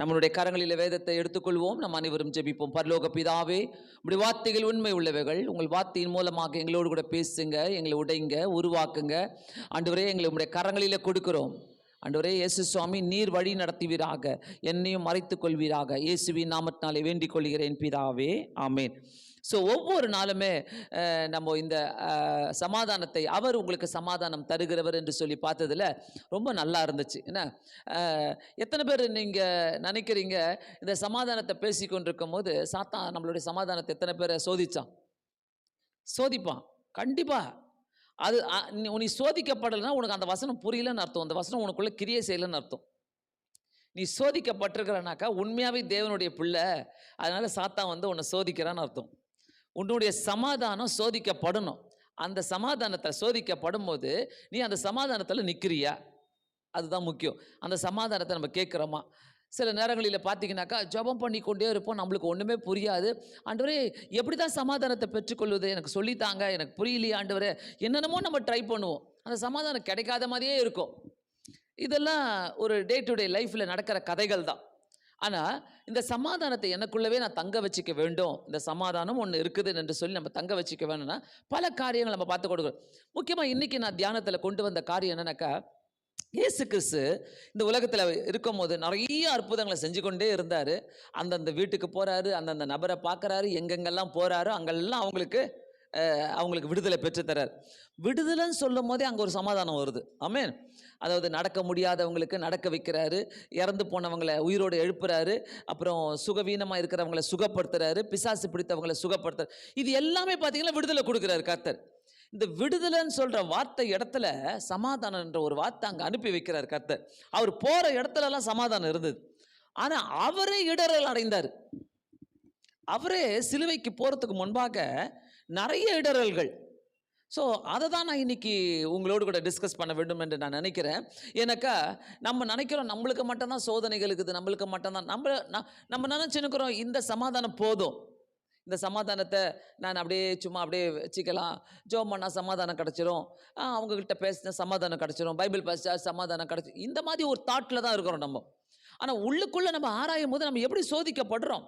நம்மளுடைய கரங்களில் வேதத்தை எடுத்துக்கொள்வோம். நம் அனைவரும் ஜெபிப்போம். பரலோக பிதாவே இப்படி வார்த்தைகள் உண்மை உள்ளவைகள். உங்கள் வார்த்தையின் மூலமாக எங்களோடு கூட பேசுங்க எங்களை உடைங்க உருவாக்குங்க. ஆண்டவரே எங்களை உங்களுடைய கரங்களில் கொடுக்கிறோம். அன்றுவரே இயேசு சுவாமி நீர் வழி நடத்துவீராக. என்னையும் மறைத்துக் கொள்வீராக. இயேசுவின் நாமத்தினாலே வேண்டிக் கொள்கிறேன் பிதாவே. ஆமேன். ஸோ ஒவ்வொரு நாளுமே நம்ம இந்த சமாதானத்தை அவர் உங்களுக்கு சமாதானம் தருகிறவர் என்று சொல்லி பார்த்ததுல ரொம்ப நல்லா இருந்துச்சு. என்ன? எத்தனை பேர் நீங்கள் நினைக்கிறீங்க இந்த சமாதானத்தை பேசி கொண்டிருக்கும் போது சாத்தா நம்மளுடைய சமாதானத்தை எத்தனை பேரை சோதித்தான் சோதிப்பான். கண்டிப்பாக அது நீ- சோதிக்கப்படலைன்னா உனக்கு அந்த வசனம் புரியலன்னு அர்த்தம். அந்த வசனம் உனக்குள்ள கிரியை செய்யலைன்னு அர்த்தம். நீ சோதிக்கப்பட்டிருக்கிறனாக்கா உண்மையாகவே தேவனுடைய பிள்ளை. அதனால சாத்தான் வந்து உன்னை சோதிக்கிறான்னு அர்த்தம். உன்னுடைய சமாதானம் சோதிக்கப்படணும். அந்த சமாதானத்தை சோதிக்கப்படும் போது நீ அந்த சமாதானத்தில் நிற்கிறியா அதுதான் முக்கியம். அந்த சமாதானத்தை நம்ம கேட்குறோமா? சில நேரங்களில் பார்த்தீங்கன்னாக்கா ஜெபம் பண்ணி கொண்டே இருப்போம். நம்மளுக்கு ஒன்றுமே புரியாது. ஆண்டவரே எப்படி தான் சமாதானத்தை பெற்றுக்கொள்வது? எனக்கு சொல்லித்தாங்க. எனக்கு புரியலையே ஆண்டவரே. என்னென்னமோ நம்ம ட்ரை பண்ணுவோம். அந்த சமாதானம் கிடைக்காத மாதிரியே இருக்கும். இதெல்லாம் ஒரு டே டு டே லைஃப்பில் நடக்கிற கதைகள் தான் ஆனால் இந்த சமாதானத்தை எனக்குள்ளவே நான் தங்க வச்சுக்க வேண்டும். இந்த சமாதானம் ஒன்று இருக்குது என்று சொல்லி நம்ம தங்க வச்சுக்க வேணும்னா பல காரியங்கள் நம்ம பார்த்து கொடுக்குறோம் முக்கியமாக இன்றைக்கி நான் தியானத்தில் கொண்டு வந்த காரியம் என்னன்னாக்கா இயேசு கிறிஸ்து இந்த உலகத்தில் இருக்கும் போது நிறைய அற்புதங்களை செஞ்சு கொண்டே இருந்தார். அந்தந்த வீட்டுக்கு போகிறாரு அந்தந்த நபரை பார்க்குறாரு எங்கெங்கெல்லாம் போகிறாரோ அங்கெல்லாம் அவங்களுக்கு அவங்களுக்கு விடுதலை பெற்றுத்தரார் விடுதலைன்னு சொல்லும் போதே அங்கே ஒரு சமாதானம் வருது. ஆமென் அதாவது நடக்க முடியாதவங்களுக்கு நடக்க வைக்கிறாரு. இறந்து போனவங்களை உயிரோடு எழுப்புறாரு. அப்புறம் சுகவீனமாக இருக்கிறவங்களை சுகப்படுத்துறாரு. பிசாசு பிடித்தவங்களை சுகப்படுத்துறாரு. இது எல்லாமே பார்த்தீங்கன்னா விடுதலை கொடுக்குறாரு கர்த்தர். இந்த விடுதலைன்னு சொல்கிற வார்த்தை இடத்துல சமாதானன்ற ஒரு வார்த்தை அங்கே அனுப்பி வைக்கிறார் கர்த்தர். அவர் போகிற இடத்துலலாம் சமாதானம் இருந்தது. ஆனால் அவரே இடரல் அடைந்தார். அவரே சிலுவைக்கு போறதுக்கு முன்பாக நிறைய இடரல்கள் ஸோ அதை தான் நான் இன்னைக்கு உங்களோடு கூட டிஸ்கஸ் பண்ண வேண்டும் என்று நான் நினைக்கிறேன். ஏன்னாக்கா நம்ம நினைக்கிறோம் நம்மளுக்கு மட்டும்தான் சோதனைகள் இருக்குது நம்மளுக்கு மட்டும்தான். நம்ம ந- நம்ம நினச்சினுக்கிறோம் இந்த சமாதானம் போதும். இந்த சமாதானத்தை நான் அப்படியே சும்மா அப்படியே வச்சுக்கலாம். ஜோ பண்ணால் சமாதானம் கிடச்சிரும். அவங்கக்கிட்ட பேசின சமாதானம் கிடச்சிரும். பைபிள் பேசிச்சா சமாதானம் கிடச்சி இந்த மாதிரி ஒரு தாட்டில் தான் இருக்கிறோம் நம்ம. ஆனால் உள்ளுக்குள்ளே நம்ம ஆராயும் போது நம்ம எப்படி சோதிக்கப்படுறோம்?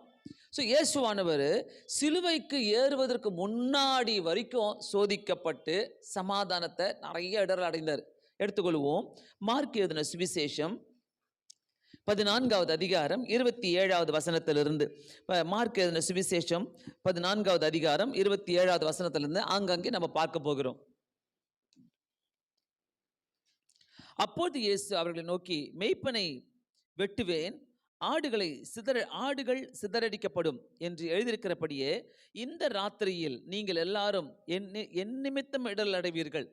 ஸோ இயேசுவானவர் சிலுவைக்கு ஏறுவதற்கு முன்னாடி வரைக்கும் சோதிக்கப்பட்டு சமாதானத்தை நிறைய இடர்கள் அடைந்தார். எடுத்துக்கொள்வோம். மார்க் எழுதின சுவிசேஷம் பதினான்காவது அதிகாரம் இருபத்தி ஏழாவது வசனத்திலிருந்து. மார்க் எழுதின சுவிசேஷம் பதினான்காவது அதிகாரம் இருபத்தி ஏழாவது வசனத்திலிருந்து ஆங்காங்கே நம்ம பார்க்க போகிறோம். அப்போது இயேசு அவர்களை நோக்கி மெய்ப்பனை வெட்டுவேன் ஆடுகளை சிதற ஆடுகள் சிதறடிக்கப்படும் என்று எழுதியிருக்கிறபடியே இந்த ராத்திரியில் நீங்கள் எல்லாரும் என் என் நிமித்தம் இடல் அடைவீர்கள்.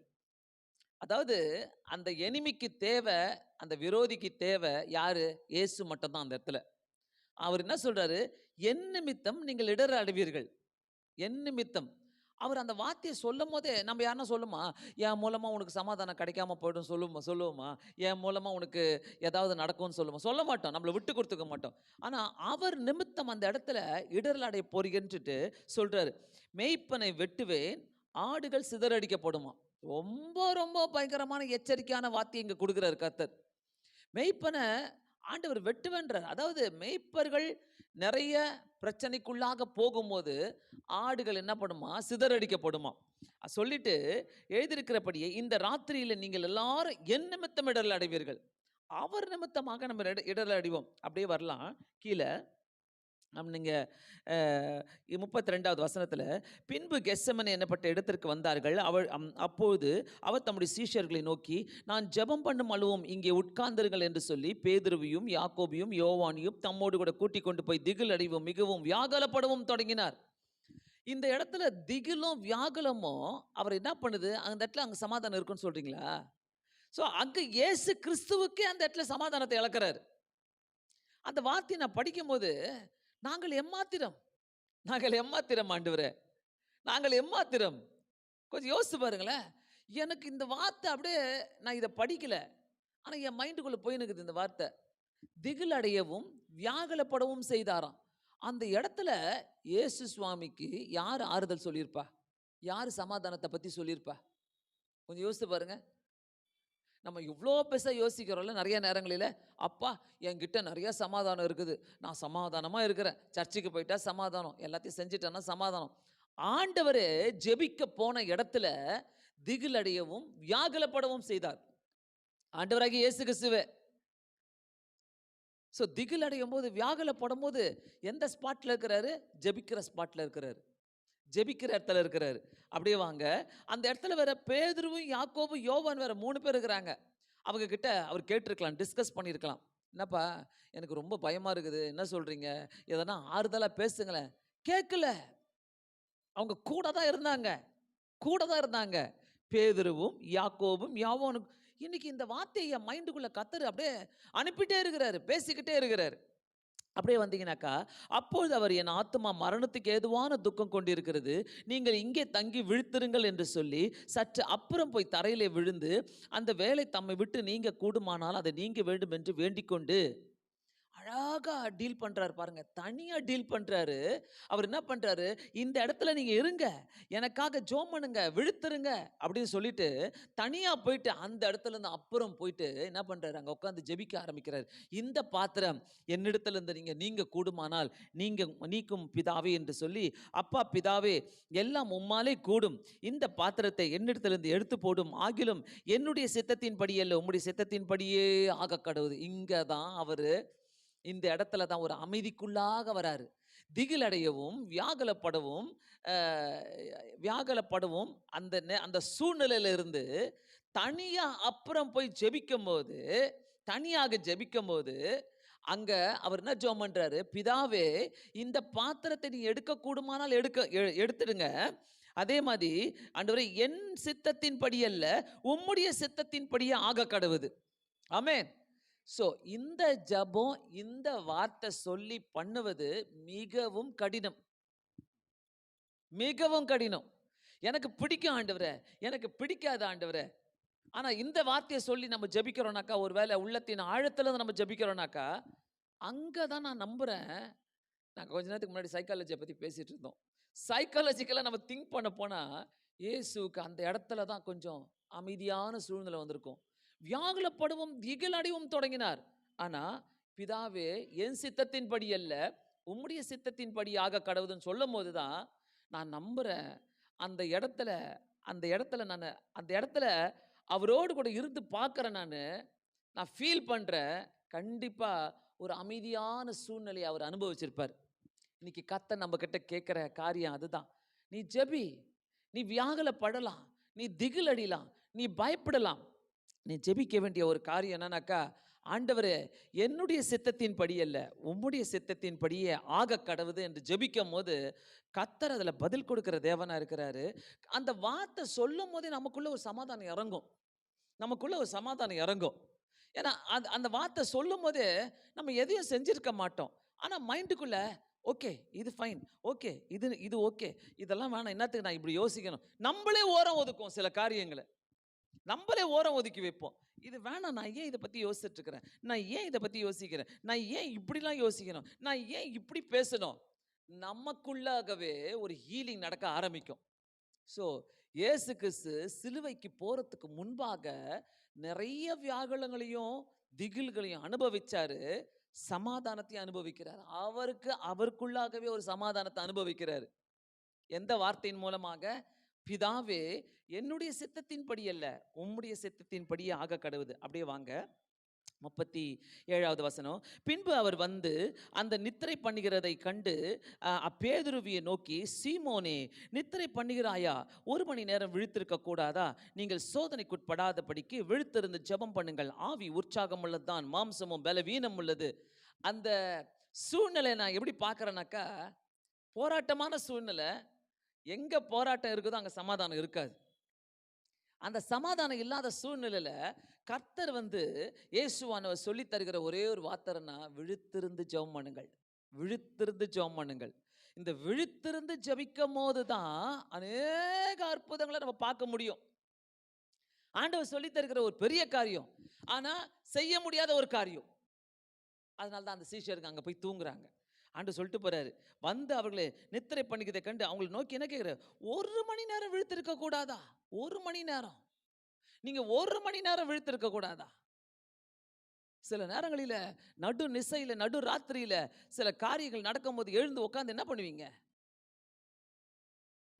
அதாவது அந்த எனிமிக்கு தேவை அந்த விரோதிக்கு தேவை யாரு? இயேசு மட்டும்தான் அந்த இடத்துல. அவர் என்ன சொல்றாரு? என் நிமித்தம் நீங்கள் இடர் அடைவீர்கள். என் நிமித்தம். அவர் அந்த வார்த்தையை சொல்லும் போதே நம்ம யாருன்னா சொல்லுமா என் மூலமாக உனக்கு சமாதானம் கிடைக்காம போயிடும் சொல்லுமா சொல்லுவோமா என் மூலமாக உனக்கு ஏதாவது நடக்கும்னு சொல்லுவோம். சொல்ல மாட்டோம் நம்மளை விட்டு கொடுத்துக்க மாட்டோம். ஆனால் அவர் நிமித்தம் அந்த இடத்துல இடரல் அடைய சொல்கிறாரு மெய்ப்பனை வெட்டுவேன் ஆடுகள் சிதறடிக்கப்படுமா? ரொம்ப ரொம்ப பயங்கரமான எச்சரிக்கையான வார்த்தை இங்கே கொடுக்குறாரு கத்தர் மெய்ப்பனை ஆண்டவர் வெட்டுவென்றார். அதாவது மேய்ப்பர்கள் நிறைய பிரச்சனைக்குள்ளாக போகும்போது ஆடுகள் என்ன பண்ணுமா? சிதறடிக்கப்படுமா? சொல்லிட்டு எழுதியிருக்கிறபடியே இந்த ராத்திரியில நீங்கள் எல்லாரும் என் நிமித்தம் இடரல் அடைவீர்கள். அவர் நிமித்தமாக நம்ம இட- அடைவோம். அப்படியே வரலாம். கீழே நம் நீங்கள் முப்பத்தி ரெண்டாவது வசனத்தில் பின்பு கெஸ்ஸமன் என்னப்பட்ட இடத்திற்கு வந்தார்கள் அவள் அம்- அப்பொழுது அவர் தம்முடைய சீஷர்களை நோக்கி நான் ஜெபம் பண்ணும் அளவும் இங்கே உட்கார்ந்திருங்கள் என்று சொல்லி பேதுருவியும் யாக்கோபியும் யோவானியும் தம்மோடு கூட கூட்டிக் கொண்டு போய் திகில் அடைவும் மிகவும் வியாகுலப்படவும் தொடங்கினார். இந்த இடத்துல திகிலும் வியாகுலமும் அவர் என்ன பண்ணுது? அந்த இடத்துல அங்கே சமாதானம் இருக்குன்னு சொல்றீங்களா? ஸோ அங்கே இயேசு கிறிஸ்துவுக்கே அந்த இடத்துல சமாதானத்தை இழக்கிறார். அந்த வார்த்தையை நான் படிக்கும்போது நாங்கள் எம்மாத்திரம். நாங்கள் எம்மாத்திரம் ஆண்டவரே. நாங்கள் எம்மாத்திரம். கொஞ்சம் யோசிச்சு பாருங்களேன். எனக்கு இந்த வார்த்தை அப்படியே நான் இதை படிக்கல. ஆனா என் மைண்டுக்குள்ள போயினுக்குது இந்த வார்த்தை. திகில் அடையவும் வியாகுலப்படவும் செய்தாராம். அந்த இடத்துல இயேசு சுவாமிக்கு யார் ஆறுதல் சொல்லியிருப்பா? யார் சமாதானத்தை பத்தி சொல்லியிருப்பா? கொஞ்சம் யோசித்து பாருங்க. நம்ம இவ்வளோ பெருசாக யோசிக்கிறோம்ல நிறைய நேரங்களில் அப்பா என்கிட்ட நிறையா சமாதானம் இருக்குது. நான் சமாதானமாக இருக்கிறேன். சர்ச்சுக்கு போயிட்டா சமாதானம். எல்லாத்தையும் செஞ்சுட்டேன்னா சமாதானம். ஆண்டவர் ஜெபிக்க போன இடத்துல திகிலடையவும் வியாகுலப்படவும் செய்தார். ஆண்டவராகி இயேசு கிறிஸ்துவே. ஸோ திகில் அடையும் போது வியாகுலப்படும் போது எந்த ஸ்பாட்டில் இருக்கிறாரு? ஜெபிக்கிற ஸ்பாட்டில் இருக்கிறாரு. ஜெபிக்கிற இடத்துல இருக்கிறாரு. அப்படியே வாங்க. அந்த இடத்துல வேற பேதுருவும் யாக்கோவும் யோவான் வேற மூணு பேர் இருக்கிறாங்க. அவங்க கிட்ட அவர் கேட்டிருக்கலாம் டிஸ்கஸ் பண்ணியிருக்கலாம். என்னப்பா எனக்கு ரொம்ப பயமா இருக்குது. என்ன சொல்றீங்க? எதனா ஆறுதலாக பேசுங்களேன். கேட்கல. அவங்க கூட தான் இருந்தாங்க. கூட தான் இருந்தாங்க. பேதுருவும் யாக்கோவும் யாவோனும். இன்னைக்கு இந்த வார்த்தையை என் மைண்டுக்குள்ள கத்தரு அப்படியே அனுப்பிட்டே இருக்கிறாரு பேசிக்கிட்டே இருக்கிறாரு. அப்படியே வந்தீங்கன்னாக்கா அப்பொழுது அவர் என் ஆத்துமா மரணத்துக்கு ஏதுவான துக்கம் கொண்டிருக்கிறது. நீங்கள் இங்கே தங்கி விழுத்திருங்கள் என்று சொல்லி சற்று அப்புறம் போய் தரையிலே விழுந்து அந்த வேலை தம்மை விட்டு நீங்க கூடுமானால் அதை நீங்க வேண்டும் என்று வேண்டிக் கொண்டு அழகா டீல் பண்ணுறாரு பாருங்க. தனியாக டீல் பண்ணுறாரு அவர் என்ன பண்ணுறாரு இந்த இடத்துல நீங்கள் இருங்க. எனக்காக ஜோம் பண்ணுங்க விழுத்துருங்க அப்படின்னு சொல்லிட்டு தனியாக போயிட்டு அந்த இடத்துலேருந்து அப்புறம் போயிட்டு என்ன பண்ணுறாரு அங்கே உட்காந்து ஜெபிக்க ஆரம்பிக்கிறார். இந்த பாத்திரம் என்னிடத்துலேருந்து இருந்து நீங்கள் கூடுமானால் நீங்கள் நீக்கும் பிதாவே என்று சொல்லி அப்பா பிதாவே எல்லாம் உம்மாலே கூடும். இந்த பாத்திரத்தை என்னிடத்துலேருந்து எடுத்து போடும். ஆகிலும் என்னுடைய சித்தத்தின்படி அல்ல உம்முடைய சித்தத்தின்படியே ஆக கடவுது இங்கே தான் அவர் இந்த இடத்துல தான் ஒரு அமைதிக்குள்ளாக வராரு. திகில் அடையவும் வியாகுலப்படவும் அஹ், வியாகுலப்படவும் அந்த அந்த சூழ்நிலையில இருந்து தனியா அப்புறம் போய் ஜெபிக்கும் போது தனியாக ஜெபிக்கும் போது அங்க அவர் என்ன ஜோம் பண்ணுறாரு பிதாவே இந்த பாத்திரத்தை நீ எடுக்க கூடுமானால் எடுக்க எடுத்துடுங்க. அதே மாதிரி ஆண்டவரே என் சித்தத்தின்படி அல்ல உம்முடைய சித்தத்தின்படியே ஆக கடவுது ஆமேன். ஸோ இந்த ஜெபம் இந்த வார்த்தை சொல்லி பண்ணுவது மிகவும் கடினம். மிகவும் கடினம். எனக்கு பிடிக்கும் ஆண்டவரே எனக்கு பிடிக்காத ஆண்டவரே. ஆனால் இந்த வார்த்தையை சொல்லி நம்ம ஜெபிக்கிறோம்னாக்கா ஒருவேளை உள்ளத்தின் ஆழத்தில் இருந்து நம்ம ஜபிக்கிறோனாக்கா அங்கே தான் நான் நம்புகிறேன் நாங்கள் கொஞ்ச நேரத்துக்கு முன்னாடி சைக்காலஜியை பற்றி பேசிகிட்டு இருந்தோம். சைக்காலஜிக்கலாக நம்ம திங்க் பண்ண போனால் இயேசுக்கு அந்த இடத்துல தான் கொஞ்சம் அமைதியான சூழ்நிலை வந்திருக்கும். வியாகுலப்படவும் திகிலடைவும் தொடங்கினார். ஆனா பிதாவே என் சித்தத்தின்படி அல்ல உம்முடைய சித்தத்தின்படி ஆக கடவுதுன்னு சொல்லும் போது தான் நான் நம்புறேன். அந்த இடத்துல அந்த இடத்துல நான் அந்த இடத்துல அவரோடு கூட இருந்து பார்க்குறேன் நான். நான் ஃபீல் பண்ணுறேன் கண்டிப்பாக ஒரு அமைதியான சூழ்நிலையை அவர் அனுபவிச்சிருப்பார். இன்னைக்கு கத்த நம்ம கிட்ட கேட்குற காரியம் அதுதான். நீ ஜெபி நீ வியாகுலப்படலாம் நீ திகில் அடிலாம் நீ பயப்படலாம். நீ ஜெபிக்க வேண்டிய ஒரு காரியம் என்னன்னாக்கா ஆண்டவரே என்னுடைய சித்தத்தின்படி அல்ல உம்முடைய சித்தத்தின்படியே ஆக கடவுது என்று ஜெபிக்கும் போது கத்தர் அதில் பதில் கொடுக்குற தேவனா இருக்கிறாரு. அந்த வார்த்தை சொல்லும் போதே நமக்குள்ள ஒரு சமாதானம் இறங்கும். நமக்குள்ள ஒரு சமாதானம் இறங்கும். ஏன்னா அந்த அந்த வார்த்தை சொல்லும் போதே நம்ம எதையும் செஞ்சிருக்க மாட்டோம். ஆனால் மைண்டுக்குள்ள ஓகே இது ஃபைன் ஓகே இது இது ஓகே இதெல்லாம் வேணாம் என்னத்துக்கு நான் இப்படி யோசிக்கணும்? நம்மளே ஓரம் ஒதுக்கும் சில காரியங்களை. நம்மளே ஓரம் ஒதுக்கி வைப்போம். இது வேணாம் நான் ஏன் இதை பற்றி யோசிச்சுட்டு இருக்கிறேன் நான் ஏன் இதை பற்றி யோசிக்கிறேன்? நான் ஏன் இப்படிலாம் யோசிக்கணும்? நான் ஏன் இப்படி பேசணும்? நமக்குள்ளாகவே ஒரு ஹீலிங் நடக்க ஆரம்பிக்கும். ஸோ இயேசு கிறிஸ்து சிலுவைக்கு போகிறதுக்கு முன்பாக நிறைய வியாகுலங்களையும் திகில்களையும் அனுபவிச்சாரு. சமாதானத்தையும் அனுபவிக்கிறார். அவருக்கு அவருக்குள்ளாகவே ஒரு சமாதானத்தை அனுபவிக்கிறார். எந்த வார்த்தையின் மூலமாக? பிதாவே என்னுடைய சித்தத்தின்படி அல்ல உம்முடைய சித்தத்தின்படியே ஆக கடவுது. அப்படியே வாங்க. முப்பத்தி ஏழாவது வசனம். பின்பு அவர் வந்து அந்த நித்திரை பண்ணுகிறதை கண்டு அப்பேதுருவியை நோக்கி சீமோனே நித்திரை பண்ணுகிறாயா? ஒரு மணி நேரம் விழுத்திருக்க கூடாதா? நீங்கள் சோதனைக்குட்படாதபடிக்கு விழுத்திருந்து ஜெபம் பண்ணுங்கள். ஆவி உற்சாகம் உள்ளதுதான் மாம்சமும் பலவீனம் உள்ளது. அந்த சூழ்நிலை நான் எப்படி பார்க்குறேனாக்கா போராட்டமான சூழ்நிலை. எங்க போராட்டம் இருக்குதோ அங்க சமாதானம் இருக்காது. அந்த சமாதானம் இல்லாத சூழ்நிலையில கர்த்தர் வந்து இயேசுவானவர் சொல்லி தருகிற ஒரே ஒரு வார்த்தைன்னா விழுத்திருந்து ஜெபம் பண்ணுங்கள். விழுத்திருந்து ஜெபம் பண்ணுங்கள். இந்த விழுத்திருந்து ஜபிக்கும் போது தான் அநேக அற்புதங்களை நம்ம பார்க்க முடியும். ஆண்டவர் சொல்லி தருகிற ஒரு பெரிய காரியம். ஆனா செய்ய முடியாத ஒரு காரியம். அதனால தான் அந்த சீஷருக்கு அங்க போய் தூங்குறாங்க. ஆண்டு சொல்லிட்டு போறாரு. வந்து அவர்களை நித்திரை பண்ணிக்கிறதை கண்டு அவங்களை நோக்கி என்ன கேட்குற ஒரு மணி நேரம் விழுத்திருக்க கூடாதா? ஒரு மணி நேரம். நீங்க ஒரு மணி நேரம் விழுத்திருக்க கூடாதா? சில நேரங்களில நடு நிசையில நடு ராத்திரியில சில காரியங்கள் நடக்கும்போது எழுந்து உட்காந்து என்ன பண்ணுவீங்க?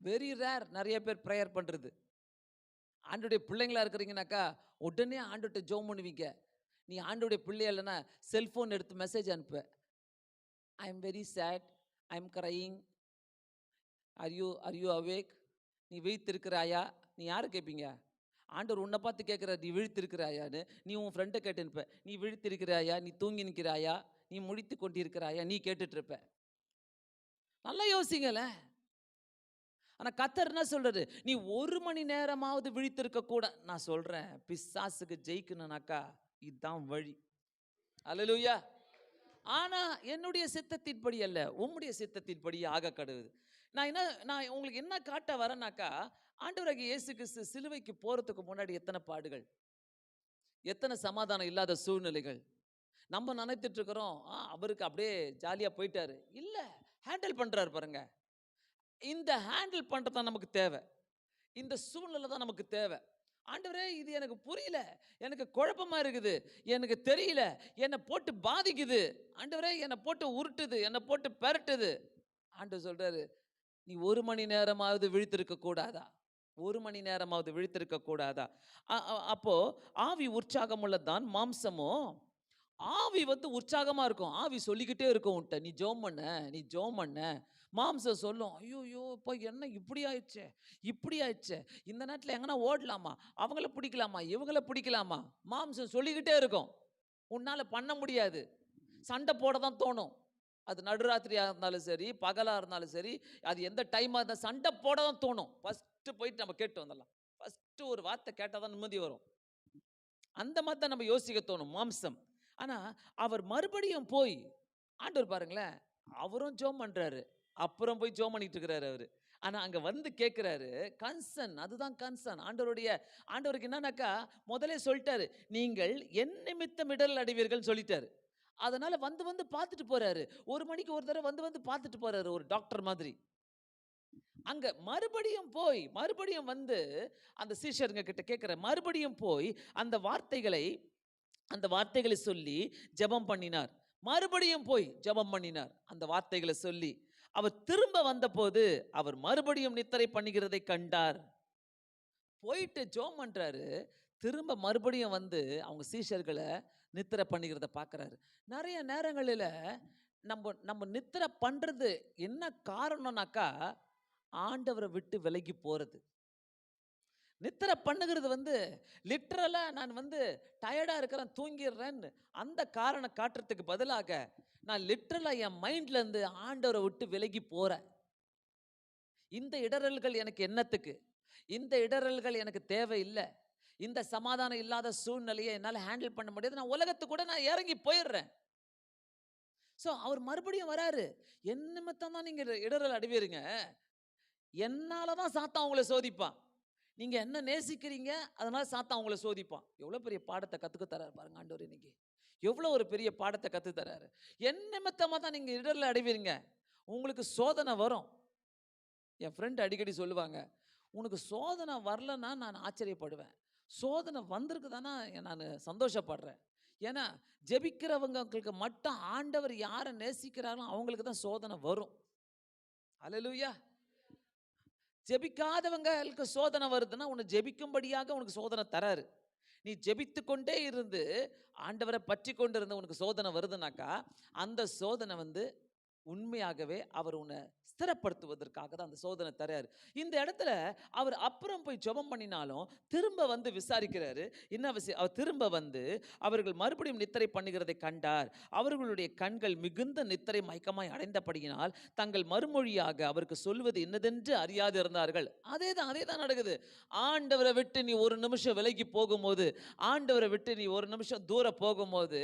வெரி ரேர் நிறைய பேர் ப்ரேயர் பண்றது. ஆண்டுடைய பிள்ளைங்களா இருக்கிறீங்கனாக்கா உடனே ஆண்டுகிட்ட ஜோம் பண்ணுவீங்க. நீ ஆண்டுடைய பிள்ளையா இல்லைன்னா செல்போன் எடுத்து மெசேஜ் அனுப்புவேன் I am very sad I am crying. Are you are you awake நீ விழித்திருக்கிறாயா? நீ யாரை கேட்பீங்க ஆண்டவர் உன்னை பார்த்து கேட்குற நீ விழித்திருக்கிறாயான்னு. நீ உன் ஃப்ரெண்டை கேட்டுன்னுப்ப நீ விழித்திருக்கிறாயா? நீ தூங்கி நிற்கிறாயா? நீ முடித்து கொண்டிருக்கிறாயா? நீ கேட்டுட்டு இருப்ப. நல்லா யோசிங்களேன் ஆனா கத்தர் என்ன சொல்கிறது நீ ஒரு மணி நேரமாவது விழித்திருக்க கூட. நான் சொல்றேன் பிசாசுக்கு ஜெயிக்கணும்னாக்கா இதுதான் வழி. அலலுயா ஆனா என்னுடைய சித்தத்தின்படி அல்ல உம்முடைய சித்தத்தின்படி ஆக கடவுது நான் என்ன நான் உங்களுக்கு என்ன காட்ட வரேனாக்கா ஆண்டவராகிய இயேசு கிறிஸ்து சிலுவைக்கு போறதுக்கு முன்னாடி எத்தனை பாடுகள்? எத்தனை சமாதானம் இல்லாத சூழ்நிலைகள்? நம்ம நினைத்துட்டு இருக்கிறோம் ஆ, அவருக்கு அப்படியே ஜாலியா போயிட்டாரு. இல்லை ஹேண்டில் பண்றாரு பாருங்க. இந்த ஹேண்டில் பண்றது தான் நமக்கு தேவை. இந்த சூழ்நிலை தான் நமக்கு தேவை. ஆண்டவரே இது எனக்கு புரியல. எனக்கு குழப்பமா இருக்குது. எனக்கு தெரியல. என்னை போட்டு பாதிக்குது. ஆண்டவரே என்னை போட்டு உருட்டுது. என்னை போட்டு பெரட்டுது. ஆண்டவர் சொல்றாரு நீ ஒரு மணி நேரமாவது விழித்திருக்க கூடாதா? ஒரு மணி நேரமாவது விழித்திருக்க கூடாதா? அ- அப்போ ஆவி உற்சாகம் உள்ளதான் மாம்சமோ? ஆவி வந்து உற்சாகமா இருக்கும். ஆவி சொல்லிக்கிட்டே இருக்கும் உன்ட்ட. நீ ஜோம் பண்ண நீ ஜோம் பண்ண. மாம்சம் சொல்லும் ஐயோ ஐயோ இப்போ என்ன இப்படி ஆயிடுச்சே இப்படி ஆயிடுச்சே இந்த நேரத்தில் எங்கன்னா ஓடலாமா அவங்கள பிடிக்கலாமா இவங்கள பிடிக்கலாமா? மாம்சம் சொல்லிக்கிட்டே இருக்கும். உன்னால பண்ண முடியாது. சண்டை போட தான் தோணும். அது நடுராத்திரியாக இருந்தாலும் சரி பகலாக இருந்தாலும் சரி அது எந்த டைமாக இருந்தால் சண்டை போட தான் தோணும். ஃபஸ்ட்டு போயிட்டு நம்ம கேட்டு வந்துடலாம். ஃபஸ்ட்டு ஒரு வார்த்தை கேட்டால் தான் நிம்மதி வரும். அந்த மாதிரி தான் நம்ம யோசிக்க தோணும் மாம்சம். ஆனால் அவர் மறுபடியும் போய் ஆண்டவர் பாருங்களேன் அவரும் ஜோம் பண்ணுறாரு அப்புறம் போய் ஜோம் பண்ணிட்டு இருக்கிறாரு அவர். ஆனால் அங்கே வந்து கேட்குறாரு கன்சர்ன் அதுதான் கன்சர்ன் ஆண்டவருடைய ஆண்டவருக்கு என்னன்னாக்கா முதலே சொல்லிட்டாரு நீங்கள் என் நிமித்தம் இடல் அடைவீர்கள் சொல்லிட்டாரு. அதனால வந்து வந்து பார்த்துட்டு போறாரு. ஒரு மணிக்கு ஒரு தடவை வந்து வந்து பார்த்துட்டு போறாரு ஒரு டாக்டர் மாதிரி. அங்க மறுபடியும் போய் மறுபடியும் வந்து அந்த சீஷருங்க கிட்ட கேட்குற மறுபடியும் போய் அந்த வார்த்தைகளை அந்த வார்த்தைகளை சொல்லி ஜெபம் பண்ணினார். மறுபடியும் போய் ஜெபம் பண்ணினார். அந்த வார்த்தைகளை சொல்லி அவர் திரும்ப வந்தபோது அவர் மறுபடியும் நித்திரை பண்ணுகிறதை கண்டார். போயிட்டு ஜோம் பண்றாரு. திரும்ப மறுபடியும் வந்து அவங்க சீஷர்களை நித்திரை பண்ணுகிறத பார்க்குறாரு. நிறைய நேரங்களில் நம்ம நம்ம நித்திரை பண்றது என்ன காரணம்னாக்கா ஆண்டவரை விட்டு விலகி போறது. நித்திரை பண்ணுகிறது வந்து லிட்ரலாக நான் வந்து டயர்டா இருக்கிறேன் தூங்கிடுறேன்னு அந்த காரணம் காட்டுறதுக்கு பதிலாக நான் லிட்ரலாக என் மைண்ட்லேருந்து ஆண்டவரை விட்டு விலகி போறேன். இந்த இடரல்கள் எனக்கு என்னத்துக்கு? இந்த இடரல்கள் எனக்கு தேவையில்லை. இந்த சமாதானம் இல்லாத சூழ்நிலையை என்னால் ஹேண்டில் பண்ண முடியாது. நான் உலகத்து கூட நான் இறங்கி போயிடுறேன். ஸோ அவர் மறுபடியும் வராரு. என்ன நிமித்தம் தான் நீங்கள் இடரல் அடைவீருங்க? என்னால் தான் சாத்தா உங்களை சோதிப்பான். நீங்கள் என்ன நேசிக்கிறீங்க அதனால சாத்தா உங்களை சோதிப்பான். எவ்வளோ பெரிய பாடத்தை கற்றுக்க தராரு பாருங்க ஆண்டவர் இன்னைக்கு. எவ்வளோ ஒரு பெரிய பாடத்தை கத்து என் நிமித்தமாக தான் நீங்க இடர்ல அடைவீங்க உங்களுக்கு சோதனை வரும். என் ஃப்ரெண்ட் அடிக்கடி சொல்லுவாங்க உனக்கு சோதனை வரலன்னா நான் ஆச்சரியப்படுவேன். சோதனை வந்திருக்கு தானே நான் சந்தோஷப்படுறேன். ஏன்னா ஜெபிக்கிறவங்களுக்கு மட்டும் ஆண்டவர் யாரை நேசிக்கிறாங்களோ அவங்களுக்கு தான் சோதனை வரும். அலலுயா ஜெபிக்காதவங்களுக்கு சோதனை வருதுன்னா உன்னை ஜெபிக்கும்படியாக உனக்கு சோதனை தராரு. நீ ஜெபித்து கொண்டே இருந்து ஆண்டவரை பற்றி கொண்டு இருந்து உனக்கு சோதனை வருதுனாக்கா அந்த சோதனை வந்து உண்மையாகவே அவர் உன்னை ஸ்திரப்படுத்துவதற்காக தான் அந்த சோதனை தராரு இந்த இடத்துல அவர் அப்புறம் போய் ஜெபம் பண்ணினாலும் திரும்ப வந்து விசாரிக்கிறாரு. என்ன விஷயம் அவர் திரும்ப வந்து அவர்கள் மறுபடியும் நித்திரை பண்ணுகிறதை கண்டார். அவர்களுடைய கண்கள் மிகுந்த நித்திரை மயக்கமாய் அடைந்தபடியினால் தங்கள் மறுமொழியாக அவருக்கு சொல்வது என்னதென்று அறியாது இருந்தார்கள். அதே தான் அதே தான் நடக்குது. ஆண்டவரை விட்டு நீ ஒரு நிமிஷம் விலகி போகும்போது ஆண்டவரை விட்டு நீ ஒரு நிமிஷம் தூரம் போகும்போது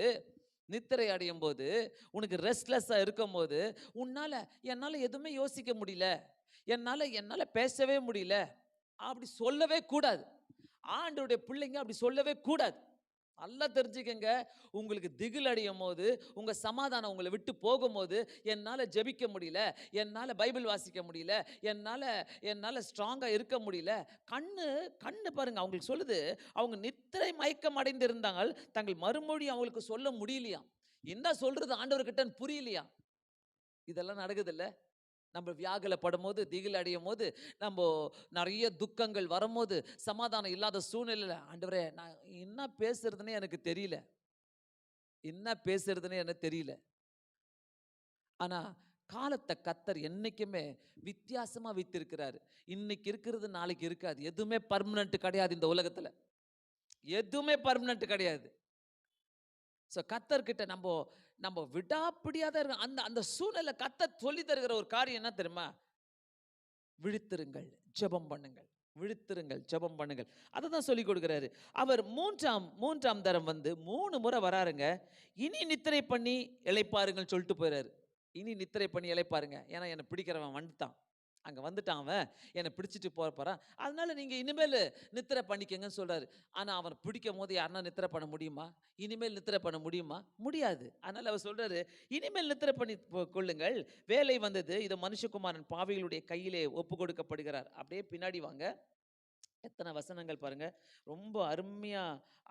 நித்திரை அடையும் போது உனக்கு ரெஸ்ட்லெஸ்ஸாக இருக்கும்போது உன்னால் என்னால் எதுவுமே யோசிக்க முடியல. என்னால் என்னால் பேசவே முடியல. அப்படி சொல்லவே கூடாது. ஆண்டுடைய பிள்ளைங்க அப்படி சொல்லவே கூடாது. நல்லா தெரிஞ்சுக்கங்க. உங்களுக்கு திகில் அடையும் போது உங்க சமாதானம் உங்களை விட்டு போகும்போது என்னால் ஜெபிக்க முடியல என்னால் பைபிள் வாசிக்க முடியல என்னால் என்னால் ஸ்ட்ராங்காக இருக்க முடியல. கண்ணு கண்ணு பாருங்க அவங்களுக்கு சொல்லுது அவங்க நித்திரை மயக்கம் அடைந்திருந்தாங்க தங்கள் மறுமொழி அவங்களுக்கு சொல்ல முடியலையா என்ன சொல்றது ஆண்டவர்கிட்ட புரியலையா இதெல்லாம் நடக்குதுல்ல? நம்ம வியாகுலப்படும் போது திகில் அடையும் போது நம்ம நிறைய துக்கங்கள் வரும்போது சமாதானம் இல்லாத சூழ்நிலையில் ஆண்டவரே நான் என்ன பேசுறதுன்னே எனக்கு தெரியல. என்ன பேசுறதுன்னே எனக்கு தெரியல. ஆனா காலத்தை கத்தர் என்னைக்குமே வித்தியாசமா வைத்திருக்கிறாரு. இன்னைக்கு இருக்கிறது நாளைக்கு இருக்காது. எதுவுமே பர்மனன்ட் கிடையாது இந்த உலகத்துல. எதுவுமே பர்மனன்ட் கிடையாது. ஸோ கத்தர்கிட்ட நம்ம நம்ம விடாப்பிடியாத இருக்க அந்த அந்த சூழ்நிலை கத்த சொல்லி தருகிற ஒரு காரியம் என்ன தெரியுமா? விழித்திருங்கள் ஜெபம் பண்ணுங்கள். விழித்திருங்கள் ஜெபம் பண்ணுங்கள். அதை தான் சொல்லி கொடுக்குறாரு. அவர் மூன்றாம் மூன்றாம் தரம் வந்து மூணு முறை வராருங்க. இனி நித்திரை பண்ணி இழைப்பாருங்கள் சொல்லிட்டு போயிறாரு. இனி நித்திரை பண்ணி இழைப்பாருங்க ஏன்னா என்னை பிடிக்கிறவன் வந்துட்டான். அங்கே வந்துட்டான் அவன். என்னை பிடிச்சிட்டு போற. போகிறான் அதனால நீங்கள் இனிமேல் நித்திரை பண்ணிக்கங்கன்னு சொல்றாரு. ஆனால் அவன் பிடிக்கும் போது யாருன்னா நித்திரை பண்ண முடியுமா? இனிமேல் நித்திரை பண்ண முடியுமா? முடியாது. அதனால் அவர் சொல்றாரு இனிமேல் நித்திரை பண்ணி கொள்ளுங்கள். வேலை வந்தது இதை மனுஷகுமாரன் பாவிகளுடைய கையிலே ஒப்பு கொடுக்கப்படுகிறார். அப்படியே பின்னாடி வாங்க. எத்தனை வசனங்கள் பாருங்க. ரொம்ப அருமையா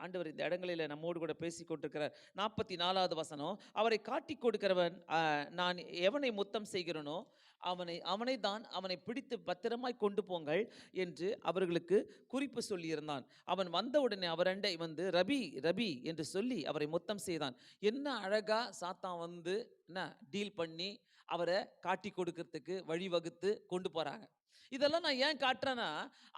ஆண்டவர் இந்த இடங்களில் நம்மோடு கூட பேசி கொண்டிருக்கிறார். நாற்பத்தி நாலாவது வசனம் அவரை காட்டி கொடுக்கிறவன் நான் எவனை முத்தம் செய்கிறனோ அவனை அவனை தான் அவனை பிடித்து பத்திரமாய் கொண்டு போங்கள் என்று அவர்களுக்கு குறிப்பு சொல்லியிருந்தான். அவன் வந்தவுடனே அவரண்டை வந்து ரபி ரபி என்று சொல்லி அவரை முத்தம் செய்தான். என்ன அழகா சாத்தான் வந்து என்ன டீல் பண்ணி அவரை காட்டி கொடுக்கறதுக்கு வழிவகுத்து கொண்டு போறாங்க. இதெல்லாம் நான் ஏன் காட்டுறேன்னா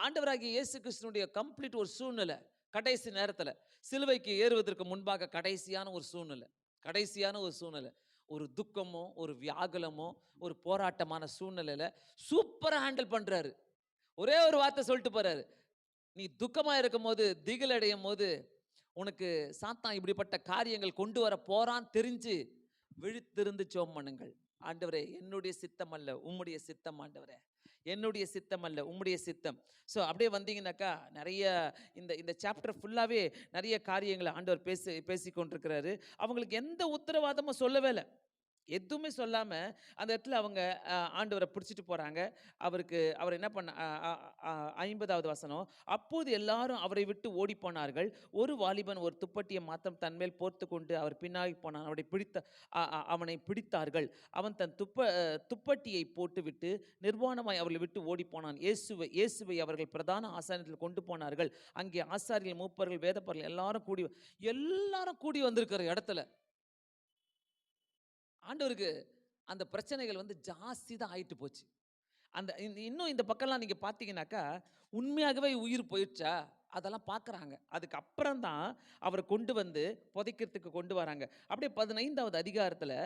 ஆண்டவராகிய இயேசு கிருஷ்ணனுடைய கம்ப்ளீட் ஒரு சூழ்நிலை கடைசி நேரத்துல. சிலுவைக்கு ஏறுவதற்கு முன்பாக கடைசியான ஒரு சூழ்நிலை கடைசியான ஒரு சூழ்நிலை. ஒரு துக்கமோ ஒரு வியாகுலமோ ஒரு போராட்டமான சூழ்நிலையில சூப்பரா ஹேண்டில் பண்றாரு. ஒரே ஒரு வார்த்தை சொல்லிட்டு போறாரு. நீ துக்கமா இருக்கும் போது திகில் அடையும் போது உனக்கு சாத்தான் இப்படிப்பட்ட காரியங்கள் கொண்டு வர போறான் தெரிஞ்சு விழித்திருந்து சோம் பண்ணுங்கள். ஆண்டவரே என்னுடைய சித்தம் அல்ல உம்முடைய சித்தம் ஆண்டவரே. என்னுடைய சித்தம் அல்ல உம்முடைய சித்தம். ஸோ அப்படியே வந்தீங்கன்னாக்கா நிறைய இந்த இந்த சாப்டர் ஃபுல்லாகவே நிறைய காரியங்களை ஆண்டவர் பேசி பேசி கொண்டிருக்கிறாரு அவங்களுக்கு எந்த உத்தரவாதமும் சொல்லவே இல்லை. எதுவுமே சொல்லாமல் அந்த இடத்துல அவங்க அஹ், ஆண்டவரை பிடிச்சிட்டு போகிறாங்க அவருக்கு அவர் என்ன பண்ண ஐம்பதாவது வசனம் அப்போது எல்லாரும் அவரை விட்டு ஓடிப்போனார்கள். ஒரு வாலிபன் ஒரு துப்பட்டியை மாத்திரம் தன்மேல் போர்த்து கொண்டு அவர் பின்னாடி போனான். அவரை பிடித்த அ- அ- அவனை பிடித்தார்கள். அவன் தன் துப்ப அஹ், துப்பட்டியை போட்டுவிட்டு நிர்வாணமாய் அவர்களை விட்டு ஓடிப்போனான். இயேசுவை இயேசுவை அவர்கள் பிரதான ஆசாரியத்தில் கொண்டு போனார்கள். அங்கே ஆசாரியர்கள் மூப்பர்கள் வேதப்பர்கள் எல்லாரும் கூடி எல்லாரும் கூடி வந்திருக்கிற இடத்துல ஆண்டவருக்கு அந்த பிரச்சனைகள் வந்து ஜாஸ்தி தான் ஆயிட்டு போச்சு. அந்த இந்த- இன்னும் இந்த பக்கம்லாம் நீங்கள் பார்த்தீங்கன்னாக்கா உண்மையாகவே உயிர் போயிடுச்சா? அதெல்லாம் பார்க்குறாங்க அதுக்கப்புறம் தான் அவரை கொண்டு வந்து புதைக்கிறதுக்கு கொண்டு வராங்க. அப்படியே பதினைந்தாவது அதிகாரத்தில்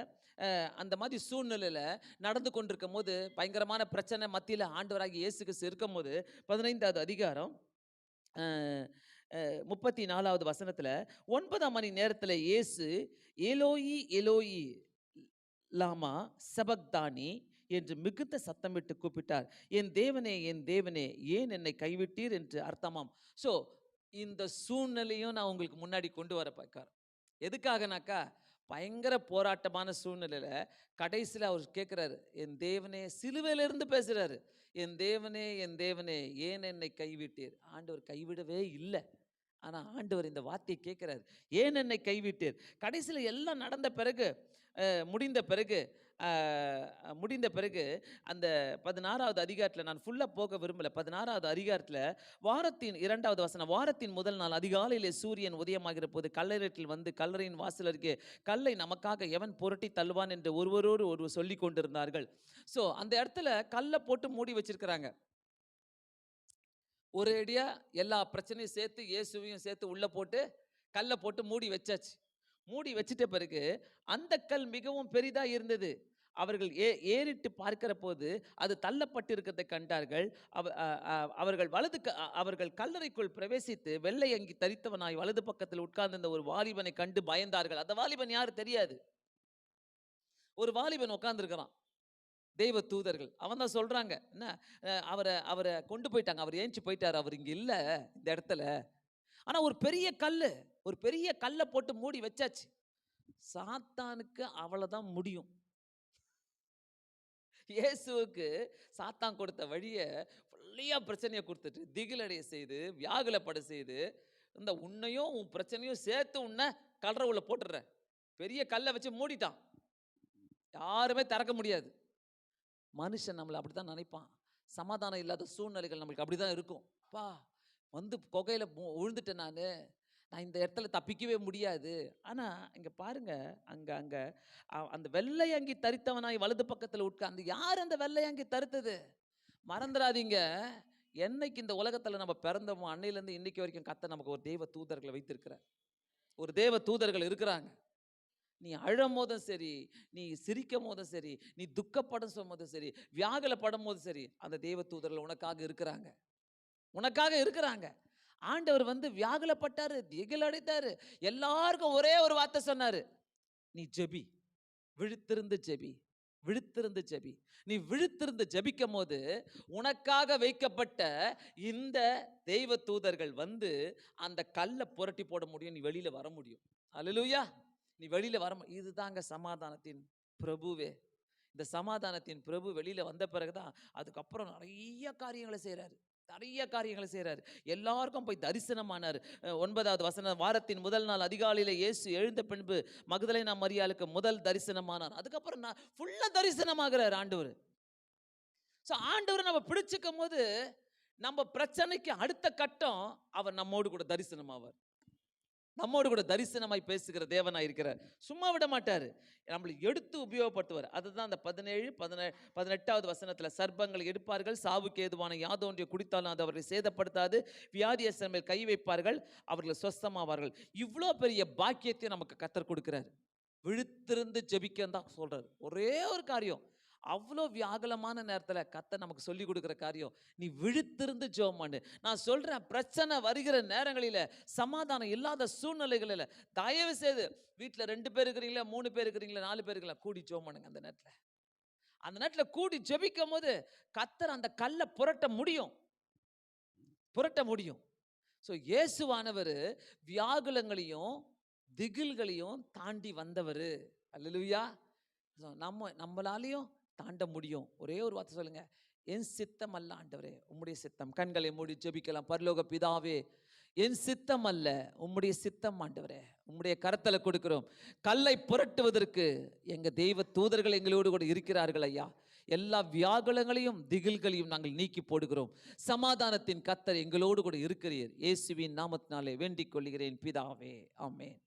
அந்த மாதிரி சூழ்நிலையில் நடந்து கொண்டிருக்கும் போது பயங்கரமான பிரச்சனை மத்தியில் ஆண்டவராகி இயேசுக்கு இருக்கும் போது பதினைந்தாவது அதிகாரம் முப்பத்தி நாலாவது வசனத்தில் ஒன்பதாம் மணி நேரத்தில் இயேசு எலோயி எலோயி லாமா சபக்தானி என்று மிகுந்த சத்தமிட்டு கூப்பிட்டார். என் தேவனே என் தேவனே ஏன் என்னை கைவிட்டீர்? என்று அர்த்தமாம். ஸோ இந்த சூழ்நிலையும் நான் உங்களுக்கு முன்னாடி கொண்டு வர பார்க்கார் எதுக்காகனாக்கா பயங்கர போராட்டமான சூழ்நிலையில கடைசியில் அவர் கேட்குறாரு என் தேவனே சிலுவையிலேருந்து பேசுகிறாரு என் தேவனே என் தேவனே ஏன் என்னை கைவிட்டீர்? ஆண்டவர் கைவிடவே இல்லை. ஆனால் ஆண்டவர் இந்த வார்த்தையை கேட்குறாரு ஏன் என்னை கைவிட்டீர்? கடைசியில் எல்லாம் நடந்த பிறகு முடிந்த பிறகு முடிந்த பிறகு அந்த பதினாறாவது அதிகாரத்தில் நான் ஃபுல்லாக போக விரும்பல. பதினாறாவது அதிகாரத்தில் வாரத்தின் இரண்டாவது வசனம் வாரத்தின் முதல் நாள் அதிகாலையிலே சூரியன் உதயமாகிற போது கல்லறையில் வந்து கல்லறையின் வாசல் அருகே கல்லை நமக்காக எவன் புரட்டி தள்ளுவான் என்று ஒருவரோடு ஒருவர் சொல்லி கொண்டிருந்தார்கள். ஸோ அந்த இடத்துல கல்லை போட்டு மூடி வச்சிருக்கிறாங்க. ஒரு அடியா எல்லா பிரச்சனையும் சேர்த்து இயேசுவையும் சேர்த்து உள்ள போட்டு கல்லை போட்டு மூடி வச்சாச்சு. மூடி வச்சிட்ட பிறகு அந்த கல் மிகவும் பெரிதா இருந்தது. அவர்கள் ஏ ஏறிட்டு பார்க்கிற போது அது தள்ளப்பட்டிருக்கிறதை கண்டார்கள். அவ- அவர்கள் வலது க- அவர்கள் கல்லறைக்குள் பிரவேசித்து வெள்ளை அங்கி தரித்தவனாய் வலது பக்கத்தில் உட்கார்ந்திருந்த ஒரு வாலிபனை கண்டு பயந்தார்கள். அந்த வாலிபன் யாரு தெரியாது. ஒரு வாலிபன் உட்கார்ந்துருக்கிறான். தெய்வ தூதர்கள். அவன் தான் சொல்றாங்க என்ன அஹ் அவரை அவரை கொண்டு போயிட்டாங்க. அவர் ஏஞ்சி போயிட்டார். அவர் இங்க இல்ல இந்த இடத்துல. ஆனா ஒரு பெரிய கல்லு. ஒரு பெரிய கல்லை போட்டு மூடி வச்சாச்சு. சாத்தானுக்கு அவ்வளோதான் முடியும். இயேசுவுக்கு சாத்தான் கொடுத்த வழியை ஃபுல்லியாக பிரச்சனையை கொடுத்துட்டு திகிலடைய செய்து வியாகுலப்பட செய்து இந்த உன்னையும் உன் பிரச்சனையும் சேர்த்து உன்னை கல்ற உள்ள போட்டுடுறேன். பெரிய கல்லை வச்சு மூடிட்டான். யாருமே திறக்க முடியாது. மனுஷன் நம்மளை அப்படி தான் நினைப்பான். சமாதானம் இல்லாத சூழ்நிலைகள் நம்மளுக்கு அப்படி தான் இருக்கும். பா வந்து கொகையில் விழுந்துட்டேன் நான். நான் இந்த இடத்துல தப்பிக்கவே முடியாது. ஆனால் இங்கே பாருங்க. அங்கே அங்கே அந்த வெள்ளையங்கி தரித்தவனாய் வலது பக்கத்தில் உட்காந்து யார் அந்த வெள்ளை அங்கி தரித்தது? மறந்துடாதீங்க. என்னைக்கு இந்த உலகத்தில் நம்ம பிறந்தோமோ அன்னையிலேருந்து இன்னைக்கு வரைக்கும் கத்த நமக்கு ஒரு தெய்வ தூதர்களை வைத்திருக்கிறார். ஒரு தேவ தூதர்கள் இருக்கிறாங்க. நீ அழும் போதும் சரி நீ சிரிக்கும் போதும் சரி நீ துக்கப்படும் போதும் சரி வியாகுலப்படும் போதும் சரி அந்த தெய்வ தூதர்கள் உனக்காக இருக்கிறாங்க. உனக்காக இருக்கிறாங்க. ஆண்டவர் வந்து வியாகுலப்பட்டாரு திகில் அடைத்தாரு. எல்லாருக்கும் ஒரே ஒரு வார்த்தை சொன்னாரு. நீ ஜெபி. விழுத்திருந்து ஜெபி. விழுத்திருந்து ஜெபி. நீ விழுத்திருந்து ஜெபிக்கும் போது உனக்காக வைக்கப்பட்ட இந்த தெய்வ தூதர்கள் வந்து அந்த கல்லை புரட்டி போட முடியும். நீ வெளியில வர முடியும். அலலுயா நீ வெளியில வர இதுதாங்க சமாதானத்தின் பிரபுவே. இந்த சமாதானத்தின் பிரபு வெளியில வந்த பிறகுதான் அதுக்கப்புறம் நிறைய காரியங்களை செய்றாரு. நிறைய காரியங்களை செய்கிறார் எல்லாருக்கும் போய் தரிசனமானார். ஒன்பதாவது வசன வாரத்தின் முதல் நாள் அதிகாலையில இயேசு எழுந்த பின்பு மகதலை நாம் மரியாளுக்கு முதல் தரிசனமானார். அதுக்கப்புறம் நான் ஃபுல்லா தரிசனமாகிறார் ஆண்டவர். ஸோ ஆண்டவர் நம்ம பிடிச்சிக்கும் போது நம்ம பிரச்சனைக்கு அடுத்த கட்டம் அவர் நம்மோடு கூட தரிசனமாவார். நம்மோடு கூட தரிசனமாய் பேசுகிற தேவனாக இருக்கிறார். சும்மா விட மாட்டார். நம்மளை எடுத்து உபயோகப்படுத்துவார். அதுதான் அந்த பதினேழு பதினே பதினெட்டாவது வசனத்தில் சர்ப்பங்கள் எடுப்பார்கள் சாவுக்கு ஏதுவான யாதொன்றை குடித்தாலும் அது அவர்களை சேதப்படுத்தாது வியாதி மேல் கை வைப்பார்கள் அவர்கள் சொஸ்தமாவார்கள் இவ்வளோ பெரிய பாக்கியத்தை நமக்கு கத்தர் கொடுக்கிறார். விழுத்திருந்து ஜெபிக்கன்னு தான் சொல்றாரு. ஒரே ஒரு காரியம். அவ்வளோ வியாகுலமான நேரத்தில் கத்த நமக்கு சொல்லி கொடுக்குற காரியம் நீ விழுத்திருந்து ஜெபம் பண்ணு. நான் சொல்றேன் பிரச்சனை வருகிற நேரங்களில் சமாதானம் இல்லாத சூழ்நிலைகளில் தயவு செய்து வீட்டில் ரெண்டு பேர் இருக்கிறீங்களா மூணு பேர் இருக்கிறீங்களா நாலு பேர் இருக்கிறீங்களா கூடி ஜெபம் பண்ணுங்க அந்த நேரத்தில். அந்த நேரத்தில் கூடி ஜெபிக்கும் போது கத்தர் அந்த கல்லை புரட்ட முடியும். புரட்ட முடியும். ஸோ இயேசுவானவர் வியாகுலங்களையும் திகில்களையும் தாண்டி வந்தவர். அல்லேலூயா நம்ம நம்மளாலையும் தாண்ட முடியும். ஒரே ஒரு வார்த்தை சொல்லுங்க. என் சித்தம் அல்ல ஆண்டவரே உம்முடைய சித்தம். கண்களை மூடி ஜெபிக்கலாம். பரலோக பிதாவே என் சித்தம் அல்ல உம்முடைய சித்தம் ஆண்டவரே உம்முடைய கரத்தில் கொடுக்கிறோம். கல்லை புரட்டுவதற்கு எங்க தெய்வ தூதர்கள் எங்களோடு கூட இருக்கிறார்கள் ஐயா. எல்லா வியாகுலங்களையும் திகில்களையும் நாங்கள் நீக்கி போடுகிறோம். சமாதானத்தின் கத்தர் எங்களோடு கூட இருக்கிறீர். இயேசுவின் நாமத்தினாலே வேண்டிக் கொள்கிறேன். பிதாவே ஆமேன்.